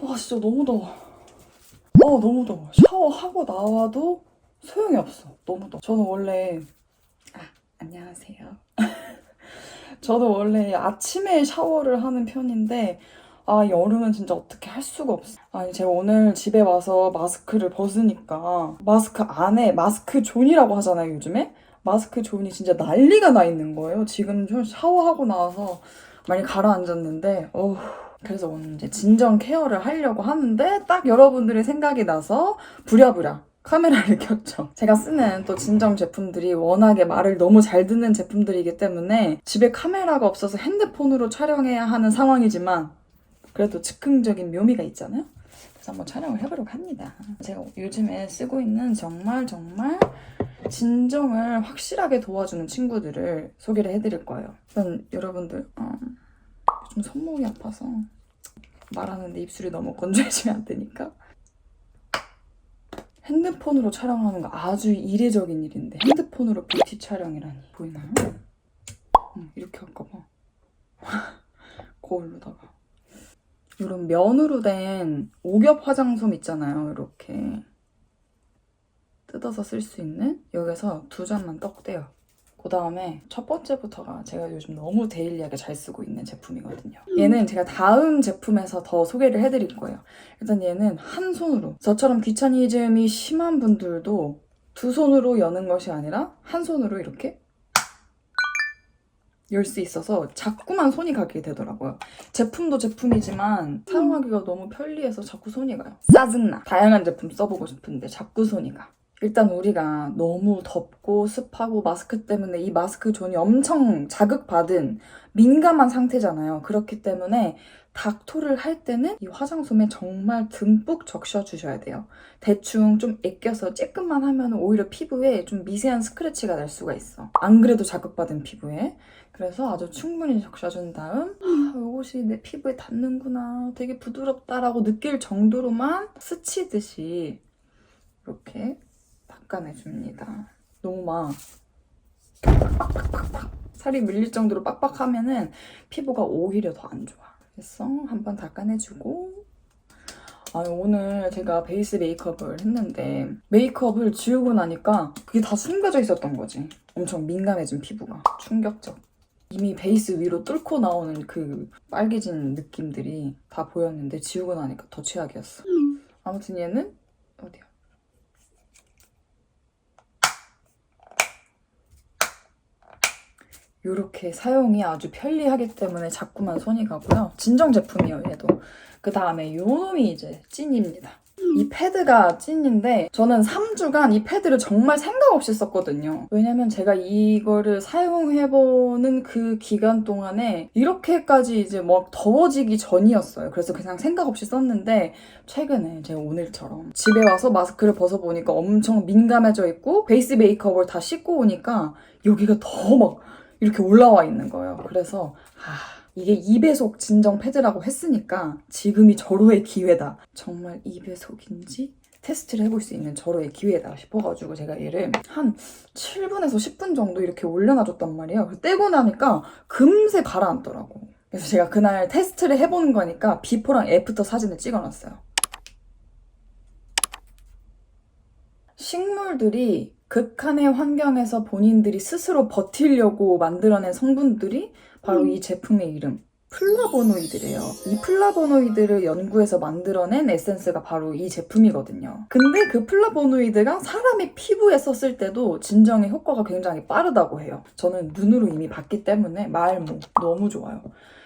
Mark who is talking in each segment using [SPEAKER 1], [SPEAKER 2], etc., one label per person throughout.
[SPEAKER 1] 와 진짜 너무 더워. 어 너무 더워. 샤워하고 나와도 소용이 없어. 너무 더워. 저는 원래 아 안녕하세요. 저는 원래 아침에 샤워를 하는 편인데 아 여름은 진짜 어떻게 할 수가 없어. 아니 제가 오늘 집에 와서 마스크를 벗으니까 마스크 안에 마스크 존이라고 하잖아요 요즘에. 마스크 존이 진짜 난리가 나 있는 거예요. 지금 좀 샤워하고 나와서 많이 가라앉았는데 어우 그래서 오늘 이제 진정 케어를 하려고 하는데 딱 여러분들의 생각이 나서 부랴부랴 카메라를 켰죠. 제가 쓰는 또 진정 제품들이 워낙에 말을 너무 잘 듣는 제품들이기 때문에 집에 카메라가 없어서 핸드폰으로 촬영해야 하는 상황이지만 그래도 즉흥적인 묘미가 있잖아요. 그래서 한번 촬영을 해보려고 합니다. 제가 요즘에 쓰고 있는 정말 정말 진정을 확실하게 도와주는 친구들을 소개를 해드릴 거예요. 일단 여러분들 어, 요즘 손목이 아파서 말하는데 입술이 너무 건조해지면 안 되니까. 핸드폰으로 촬영하는 거 아주 이례적인 일인데 핸드폰으로 뷰티 촬영이라니. 보이나요? 응, 이렇게 할까 봐. 거울로다가. 이런 면으로 된 오겹 화장솜 있잖아요 이렇게. 뜯어서 쓸 수 있는? 여기서 두 잔만 떡 떼요 그 다음에 첫 번째부터가 제가 요즘 너무 데일리하게 잘 쓰고 있는 제품이거든요. 얘는 제가 다음 제품에서 더 소개를 해드릴 거예요. 일단 얘는 한 손으로 저처럼 귀차니즘이 심한 분들도 두 손으로 여는 것이 아니라 한 손으로 이렇게 열 수 있어서 자꾸만 손이 가게 되더라고요. 제품도 제품이지만 사용하기가 너무 편리해서 자꾸 손이 가요. 짜증나. 다양한 제품 써보고 싶은데 자꾸 손이 가. 일단 우리가 너무 덥고 습하고 마스크 때문에 이 마스크 존이 엄청 자극받은 민감한 상태잖아요. 그렇기 때문에 닥토를 할 때는 이 화장솜에 정말 듬뿍 적셔 주셔야 돼요. 대충 좀 아껴서 쬐끔만 하면 오히려 피부에 좀 미세한 스크래치가 날 수가 있어. 안 그래도 자극받은 피부에. 그래서 아주 충분히 적셔준 다음 아, 이것이 내 피부에 닿는구나 되게 부드럽다라고 느낄 정도로만 스치듯이 이렇게 닦아내줍니다. 너무 막 살이 밀릴 정도로 빡빡하면은 피부가 오히려 더 안 좋아. 그래서 한번 닦아내주고 아니 오늘 제가 베이스 메이크업을 했는데 메이크업을 지우고 나니까 그게 다 숨겨져 있었던 거지. 엄청 민감해진 피부가 충격적. 이미 베이스 위로 뚫고 나오는 그 빨개진 느낌들이 다 보였는데 지우고 나니까 더 최악이었어. 아무튼 얘는 어디야? 이렇게 사용이 아주 편리하기 때문에 자꾸만 손이 가고요. 진정 제품이에요, 얘도. 그 다음에 요 놈이 이제 찐입니다. 이 패드가 찐인데 저는 3주간 이 패드를 정말 생각 없이 썼거든요. 왜냐면 제가 이거를 사용해보는 그 기간 동안에 이렇게까지 이제 막 더워지기 전이었어요. 그래서 그냥 생각 없이 썼는데 최근에 제가 오늘처럼 집에 와서 마스크를 벗어보니까 엄청 민감해져 있고 베이스 메이크업을 다 씻고 오니까 여기가 더막 이렇게 올라와 있는 거예요. 그래서 아 이게 2배속 진정 패드라고 했으니까 지금이 절호의 기회다. 정말 2배속인지 테스트를 해볼 수 있는 절호의 기회다 싶어가지고 제가 얘를 한 7분에서 10분 정도 이렇게 올려놔줬단 말이에요. 떼고 나니까 금세 가라앉더라고. 그래서 제가 그날 테스트를 해보는 거니까 비포랑 애프터 사진을 찍어놨어요. 식물들이 극한의 환경에서 본인들이 스스로 버티려고 만들어낸 성분들이 바로 이 제품의 이름 플라보노이드래요. 이 플라보노이드를 연구해서 만들어낸 에센스가 바로 이 제품이거든요. 근데 그 플라보노이드가 사람의 피부에 썼을 때도 진정의 효과가 굉장히 빠르다고 해요. 저는 눈으로 이미 봤기 때문에 말모 너무 좋아요.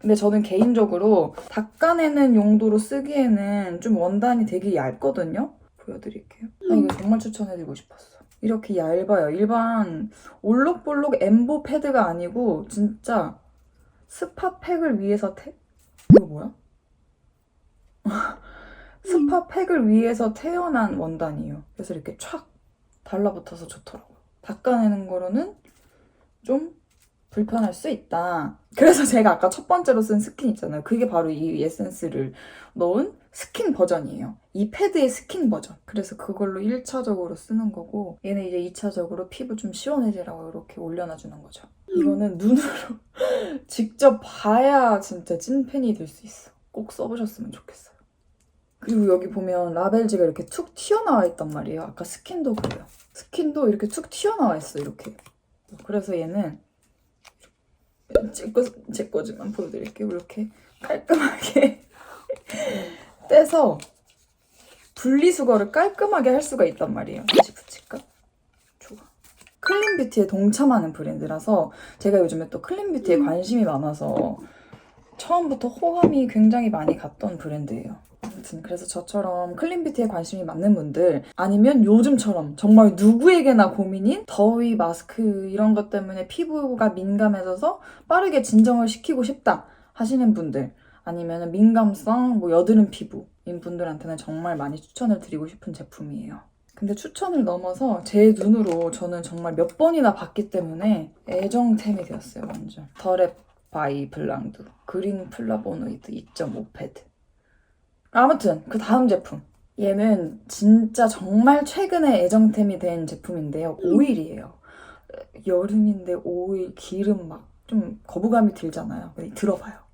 [SPEAKER 1] 근데 저는 개인적으로 닦아내는 용도로 쓰기에는 좀 원단이 되게 얇거든요. 보여드릴게요. 나 이거 정말 추천해드리고 싶었어. 이렇게 얇아요. 일반 올록볼록 엠보 패드가 아니고 진짜 스파팩을 위해서 태... 이거 뭐야? 스파팩을 위해서 태어난 원단이에요. 그래서 이렇게 촥 달라붙어서 좋더라고요. 닦아내는 거로는 좀 불편할 수 있다. 그래서 제가 아까 첫 번째로 쓴 스킨 있잖아요. 그게 바로 이 에센스를 넣은 스킨 버전이에요. 이 패드의 스킨 버전. 그래서 그걸로 1차적으로 쓰는 거고 얘는 이제 2차적으로 피부 좀 시원해지라고 이렇게 올려놔주는 거죠. 이거는 눈으로 직접 봐야 진짜 찐팬이 될 수 있어. 꼭 써보셨으면 좋겠어요. 그리고 여기 보면 라벨지가 이렇게 툭 튀어나와 있단 말이에요. 아까 스킨도 그래요. 스킨도 이렇게 툭 튀어나와 있어 이렇게. 그래서 얘는 제, 거, 제 거지만 보여드릴게요. 이렇게 깔끔하게 떼서 분리수거를 깔끔하게 할 수가 있단 말이에요. 다시 붙일까? 좋아. 클린뷰티에 동참하는 브랜드라서 제가 요즘에 또 클린뷰티에 관심이 많아서 처음부터 호감이 굉장히 많이 갔던 브랜드예요. 아무튼 그래서 저처럼 클린뷰티에 관심이 많은 분들 아니면 요즘처럼 정말 누구에게나 고민인 더위 마스크 이런 것 때문에 피부가 민감해져서 빠르게 진정을 시키고 싶다 하시는 분들 아니면 민감성 뭐 여드름 피부인 분들한테는 정말 많이 추천을 드리고 싶은 제품이에요. 근데 추천을 넘어서 제 눈으로 저는 정말 몇 번이나 봤기 때문에 애정템이 되었어요 완전. 더랩 바이 블랑드 그린 플라보노이드 2.5 패드. 아무튼 그 다음 제품. 얘는 진짜 정말 최근에 애정템이 된 제품인데요. 오일이에요. 여름인데 오일 기름 막 좀 거부감이 들잖아요. 근데 들어봐요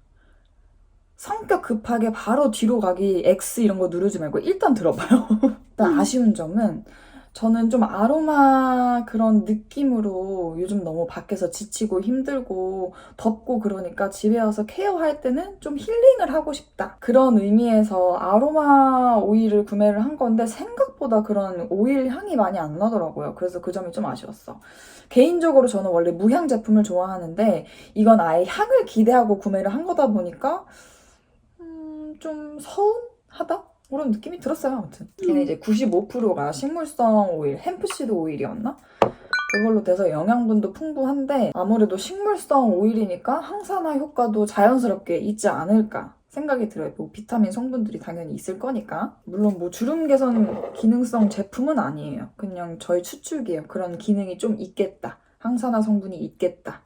[SPEAKER 1] 성격 급하게 바로 뒤로 가기 X 이런 거 누르지 말고 일단 들어봐요 일단 아쉬운 점은 저는 좀 아로마 그런 느낌으로 요즘 너무 밖에서 지치고 힘들고 덥고 그러니까 집에 와서 케어할 때는 좀 힐링을 하고 싶다. 그런 의미에서 아로마 오일을 구매를 한 건데 생각보다 그런 오일 향이 많이 안 나더라고요. 그래서 그 점이 좀 아쉬웠어. 개인적으로 저는 원래 무향 제품을 좋아하는데 이건 아예 향을 기대하고 구매를 한 거다 보니까 음, 좀 서운하다? 그런 느낌이 들었어요. 아무튼 걔는 이제 95%가 식물성 오일, 햄프시드 오일이었나? 그걸로 돼서 영양분도 풍부한데 아무래도 식물성 오일이니까 항산화 효과도 자연스럽게 있지 않을까 생각이 들어요. 뭐 비타민 성분들이 당연히 있을 거니까. 물론 뭐 주름 개선 기능성 제품은 아니에요. 그냥 저희 추측이에요. 그런 기능이 좀 있겠다. 항산화 성분이 있겠다.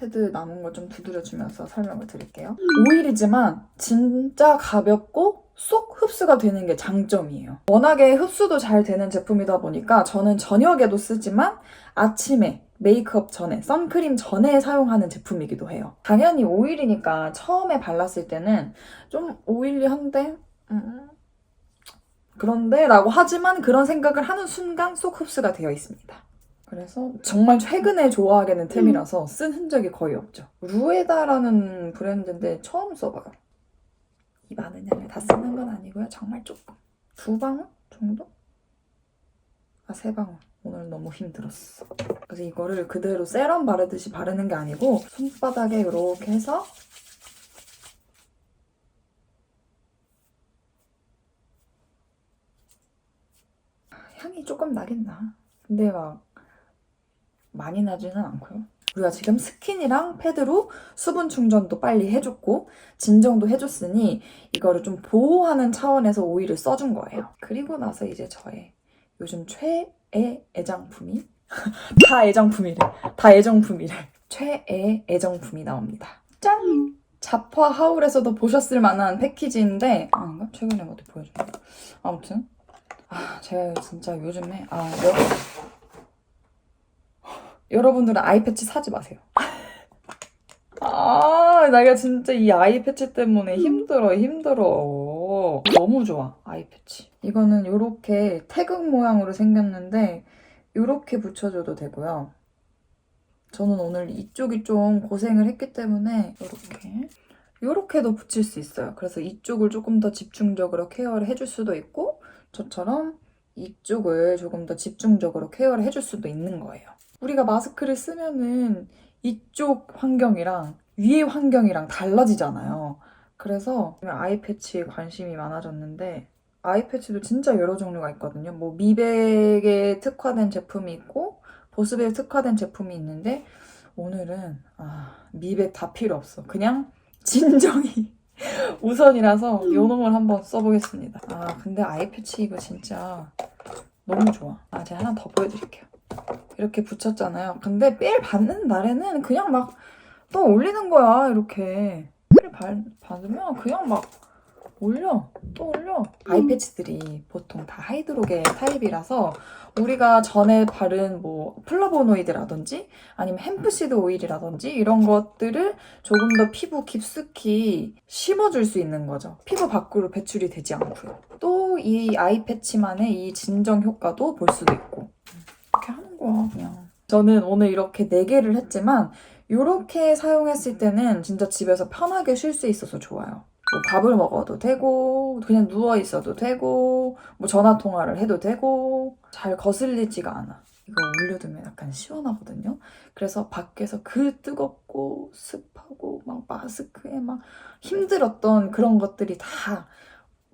[SPEAKER 1] 패드 남은 거좀 두드려주면서 설명을 드릴게요. 오일이지만 진짜 가볍고 쏙 흡수가 되는 게 장점이에요. 워낙에 흡수도 잘 되는 제품이다 보니까 저는 저녁에도 쓰지만 아침에 메이크업 전에, 선크림 전에 사용하는 제품이기도 해요. 당연히 오일이니까 처음에 발랐을 때는 좀 오일리한데, 음, 그런데 라고 하지만 그런 생각을 하는 순간 쏙 흡수가 되어 있습니다. 그래서 정말 최근에 좋아하게 된 템이라서 쓴 흔적이 거의 없죠. 루에다라는 브랜드인데 처음 써봐요. 이 많은 양을 다 쓰는 건 아니고요. 정말 조금. 두 방울 정도? 아, 세 방울. 오늘 너무 힘들었어. 그래서 이거를 그대로 세럼 바르듯이 바르는 게 아니고 손바닥에 이렇게 해서 향이 조금 나긴 나. 근데 막 많이 나지는 않고요. 우리가 지금 스킨이랑 패드로 수분 충전도 빨리 해줬고 진정도 해줬으니 이거를 좀 보호하는 차원에서 오일을 써준 거예요. 그리고 나서 이제 저의 요즘 최애 애장품이 다 애정품이래. 다 애정품이래. 최애 애정품이 나옵니다. 짠! 자파 하울에서도 보셨을 만한 패키지인데 아닌가? 최근에 어디 보여줘요? 아무튼 아 제가 진짜 요즘에 아 여러분 여러분들은 아이 패치 사지 마세요. 아, 내가 진짜 이 아이 패치 때문에 힘들어, 힘들어. 너무 좋아, 아이 패치. 이거는 이렇게 태극 모양으로 생겼는데, 이렇게 붙여줘도 되고요. 저는 오늘 이쪽이 좀 고생을 했기 때문에, 이렇게. 이렇게도 붙일 수 있어요. 그래서 이쪽을 조금 더 집중적으로 케어를 해줄 수도 있고, 저처럼 이쪽을 조금 더 집중적으로 케어를 해줄 수도 있는 거예요. 우리가 마스크를 쓰면은 이쪽 환경이랑 위의 환경이랑 달라지잖아요. 그래서 아이 패치에 관심이 많아졌는데 아이 패치도 진짜 여러 종류가 있거든요. 뭐 미백에 특화된 제품이 있고 보습에 특화된 제품이 있는데 오늘은 아, 미백 다 필요 없어. 그냥 진정이 우선이라서 요 놈을 한번 써보겠습니다. 아 근데 아이 패치 이거 진짜 너무 좋아. 아 제가 하나 더 보여드릴게요. 이렇게 붙였잖아요. 근데 삘 받는 날에는 그냥 막 또 올리는 거야, 이렇게. 삘 받, 받으면 그냥 막 올려 또 올려. 아이 패치들이 보통 다 하이드로겔 타입이라서 우리가 전에 바른 뭐 플라보노이드라든지 아니면 햄프시드 오일이라든지 이런 것들을 조금 더 피부 깊숙이 심어줄 수 있는 거죠. 피부 밖으로 배출이 되지 않고요. 또 이 아이 패치만의 이 진정 효과도 볼 수도 있고 거야 그냥 저는 오늘 이렇게 4개를 했지만 이렇게 사용했을 때는 진짜 집에서 편하게 쉴 수 있어서 좋아요. 뭐 밥을 먹어도 되고 그냥 누워 있어도 되고 뭐 전화 통화를 해도 되고 잘 거슬리지가 않아. 이거 올려두면 약간 시원하거든요. 그래서 밖에서 그 뜨겁고 습하고 막 마스크에 막 힘들었던 그런 것들이 다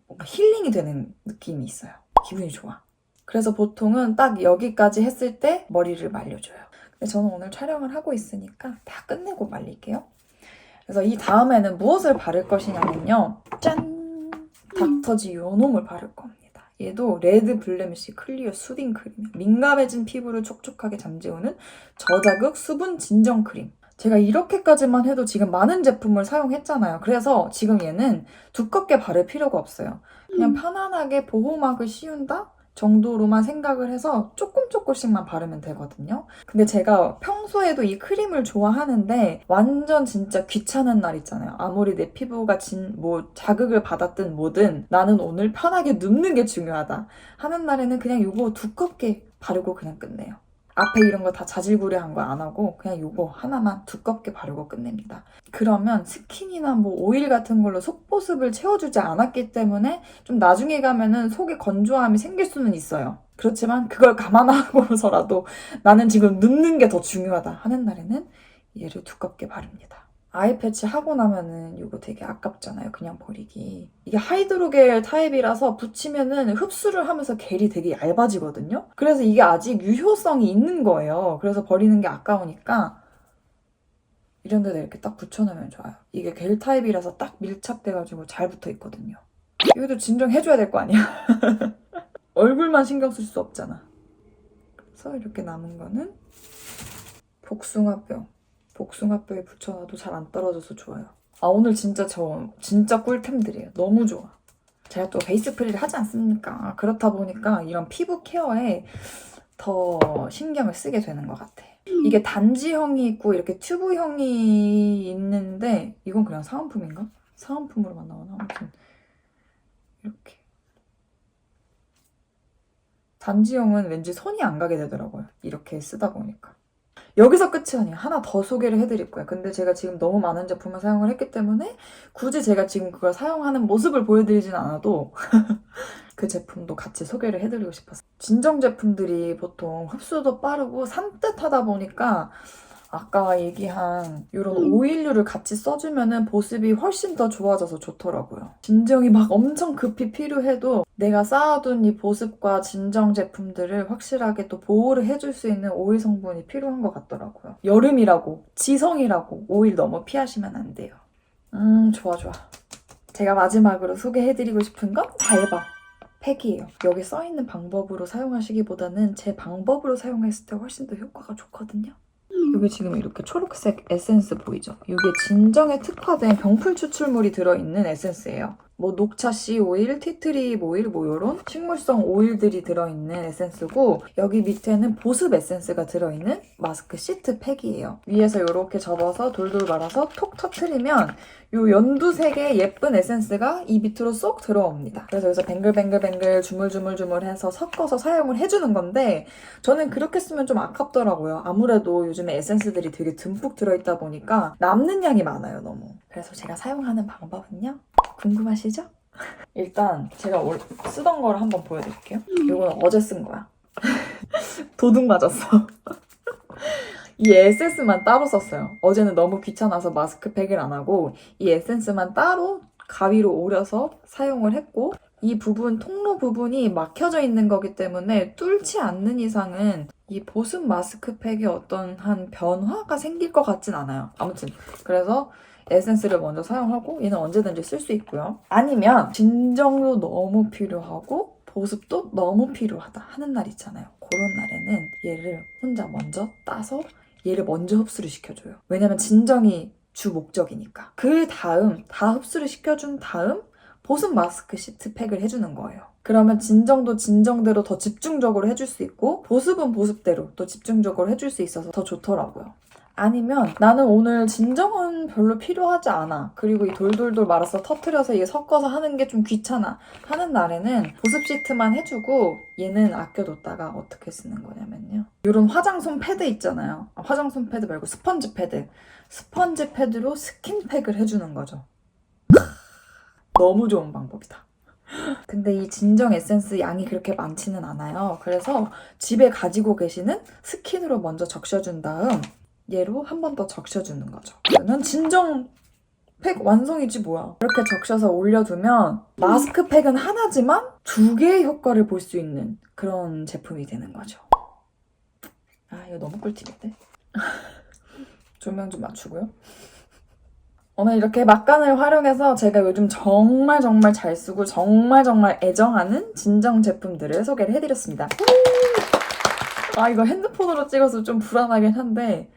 [SPEAKER 1] 뭔가 힐링이 되는 느낌이 있어요. 기분이 좋아. 그래서 보통은 딱 여기까지 했을 때 머리를 말려줘요. 근데 저는 오늘 촬영을 하고 있으니까 다 끝내고 말릴게요. 그래서 이 다음에는 무엇을 바를 것이냐면요. 짠! 닥터지 요놈을 바를 겁니다. 얘도 레드 블레미쉬 클리어 수딩 크림. 민감해진 피부를 촉촉하게 잠재우는 저자극 수분 진정 크림. 제가 이렇게까지만 해도 지금 많은 제품을 사용했잖아요. 그래서 지금 얘는 두껍게 바를 필요가 없어요. 그냥 편안하게 보호막을 씌운다? 정도로만 생각을 해서 조금 조금씩만 바르면 되거든요. 근데 제가 평소에도 이 크림을 좋아하는데 완전 진짜 귀찮은 날 있잖아요. 아무리 내 피부가 진, 뭐 자극을 받았든 뭐든 나는 오늘 편하게 눕는 게 중요하다 하는 날에는 그냥 이거 두껍게 바르고 그냥 끝내요. 앞에 이런 거 다 자질구레한 거 안 하고 그냥 요거 하나만 두껍게 바르고 끝냅니다. 그러면 스킨이나 뭐 오일 같은 걸로 속보습을 채워주지 않았기 때문에 좀 나중에 가면은 속에 건조함이 생길 수는 있어요. 그렇지만 그걸 감안하고서라도 나는 지금 눕는 게 더 중요하다 하는 날에는 얘를 두껍게 바릅니다. 아이 패치 하고 나면은 이거 되게 아깝잖아요. 그냥 버리기. 이게 하이드로겔 타입이라서 붙이면은 흡수를 하면서 겔이 되게 얇아지거든요. 그래서 이게 아직 유효성이 있는 거예요. 그래서 버리는 게 아까우니까 이런 데다 이렇게 딱 붙여놓으면 좋아요. 이게 겔 타입이라서 딱 밀착돼가지고 잘 붙어 있거든요. 이것도 진정해줘야 될 거 아니야. 얼굴만 신경 쓸 수 없잖아. 그래서 이렇게 남은 거는 복숭아뼈. 복숭아뼈에 붙여놔도 잘 안 떨어져서 좋아요. 아 오늘 진짜 저 진짜 꿀템들이에요. 너무 좋아. 제가 또 베이스 프리를 하지 않습니까? 그렇다 보니까 이런 피부 케어에 더 신경을 쓰게 되는 것 같아. 이게 단지형이 있고 이렇게 튜브형이 있는데 이건 그냥 사은품인가? 사은품으로만 나오나? 아무튼 이렇게 단지형은 왠지 손이 안 가게 되더라고요. 이렇게 쓰다 보니까. 여기서 끝이 아니에요. 하나 더 소개를 해드릴 거예요. 근데 제가 지금 너무 많은 제품을 사용을 했기 때문에 굳이 제가 지금 그걸 사용하는 모습을 보여드리진 않아도 그 제품도 같이 소개를 해드리고 싶었어요. 진정 제품들이 보통 흡수도 빠르고 산뜻하다 보니까 아까 얘기한 이런 오일류를 같이 써주면은 보습이 훨씬 더 좋아져서 좋더라고요. 진정이 막 엄청 급히 필요해도 내가 쌓아둔 이 보습과 진정 제품들을 확실하게 또 보호를 해줄 수 있는 오일 성분이 필요한 것 같더라고요. 여름이라고, 지성이라고 오일 너무 피하시면 안 돼요. 음, 좋아, 좋아. 제가 마지막으로 소개해드리고 싶은 건 달방. 팩이에요. 여기 써있는 방법으로 사용하시기보다는 제 방법으로 사용했을 때 훨씬 더 효과가 좋거든요. 여기 지금 이렇게 초록색 에센스 보이죠? 이게 진정에 특화된 병풀 추출물이 들어있는 에센스예요. 뭐 녹차 씨 오일, 티트리 오일 뭐 이런 식물성 오일들이 들어있는 에센스고 여기 밑에는 보습 에센스가 들어있는 마스크 시트 팩이에요. 위에서 이렇게 접어서 돌돌 말아서 톡 터트리면 요 연두색의 예쁜 에센스가 이 밑으로 쏙 들어옵니다. 그래서 여기서 뱅글뱅글뱅글 주물주물주물해서 섞어서 사용을 해주는 건데 저는 그렇게 쓰면 좀 아깝더라고요. 아무래도 요즘에 에센스들이 되게 듬뿍 들어있다 보니까 남는 양이 많아요, 너무. 그래서 제가 사용하는 방법은요. 궁금하시죠? 일단 제가 올- 쓰던 거를 한번 보여드릴게요. 이거는 어제 쓴 거야. 도둑 맞았어. 이 에센스만 따로 썼어요. 어제는 너무 귀찮아서 마스크팩을 안 하고 이 에센스만 따로 가위로 오려서 사용을 했고 이 부분, 통로 부분이 막혀져 있는 거기 때문에 뚫지 않는 이상은 이 보습 마스크팩에 어떤 한 변화가 생길 것 같진 않아요. 아무튼 그래서 에센스를 먼저 사용하고 얘는 언제든지 쓸 수 있고요. 아니면 진정도 너무 필요하고 보습도 너무 필요하다 하는 날 있잖아요. 그런 날에는 얘를 혼자 먼저 따서 얘를 먼저 흡수를 시켜줘요. 왜냐면 진정이 주 목적이니까. 그 다음 다 흡수를 시켜준 다음 보습 마스크 시트 팩을 해주는 거예요. 그러면 진정도 진정대로 더 집중적으로 해줄 수 있고 보습은 보습대로 또 집중적으로 해줄 수 있어서 더 좋더라고요. 아니면 나는 오늘 진정은 별로 필요하지 않아. 그리고 이 돌돌돌 말아서 터트려서 이게 섞어서 하는 게 좀 귀찮아. 하는 날에는 보습 시트만 해주고 얘는 아껴뒀다가 어떻게 쓰는 거냐면요. 이런 화장솜 패드 있잖아요. 아, 화장솜 패드 말고 스펀지 패드. 스펀지 패드로 스킨팩을 해주는 거죠. 너무 좋은 방법이다. 근데 이 진정 에센스 양이 그렇게 많지는 않아요. 그래서 집에 가지고 계시는 스킨으로 먼저 적셔준 다음 얘로 한 번 더 적셔주는 거죠. 그러면 진정 팩 완성이지 뭐야. 이렇게 적셔서 올려두면 마스크 팩은 하나지만 두 개의 효과를 볼 수 있는 그런 제품이 되는 거죠. 아 이거 너무 꿀팁인데? 조명 좀 맞추고요. 오늘 이렇게 막간을 활용해서 제가 요즘 정말 정말 잘 쓰고 정말 정말 애정하는 진정 제품들을 소개를 해드렸습니다. 아 이거 핸드폰으로 찍어서 좀 불안하긴 한데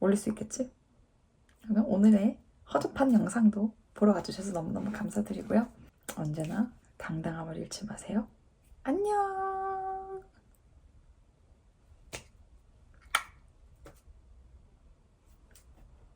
[SPEAKER 1] 올릴 수 있겠지? 그러면 오늘의 허접한 영상도 보러 와주셔서 너무너무 감사드리고요. 언제나 당당함을 잃지 마세요. 안녕!